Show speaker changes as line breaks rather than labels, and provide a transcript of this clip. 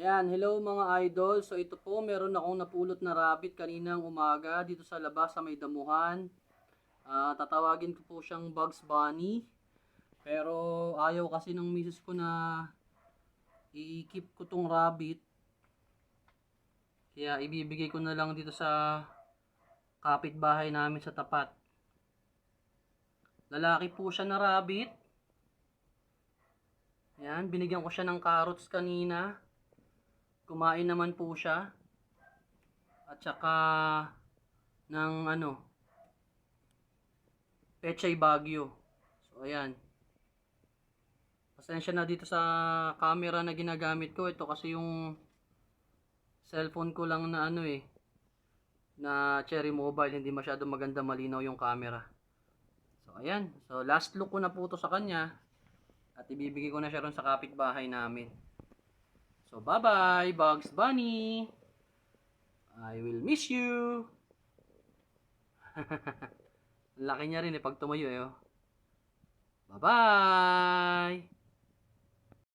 Ayan, hello mga idol. So ito po, meron akong napulot na rabbit kaninang umaga dito sa labas sa may damuhan. Ah, tatawagin ko po siyang Bugs Bunny. Pero ayaw kasi ng misis ko na i-keep ko tong rabbit. Kaya ibibigay ko na lang dito sa kapitbahay namin sa tapat. Lalaki po siya na rabbit. Ayan, binigyan ko siya ng carrots kanina. Kumain naman po siya. At saka ng ano, Pechay Bagyo. So ayan. Pasensya na dito sa camera na ginagamit ko. Ito kasi yung cellphone ko lang na ano eh. Na Cherry Mobile. Hindi masyado maganda malinaw yung camera. So ayan. So last look ko na po to sa kanya. At ibibigay ko na siya ron sa kapitbahay namin. So, bye-bye, Bugs Bunny. I will miss you. Laki niya rin eh pag tumayo eh. oh. Bye-bye.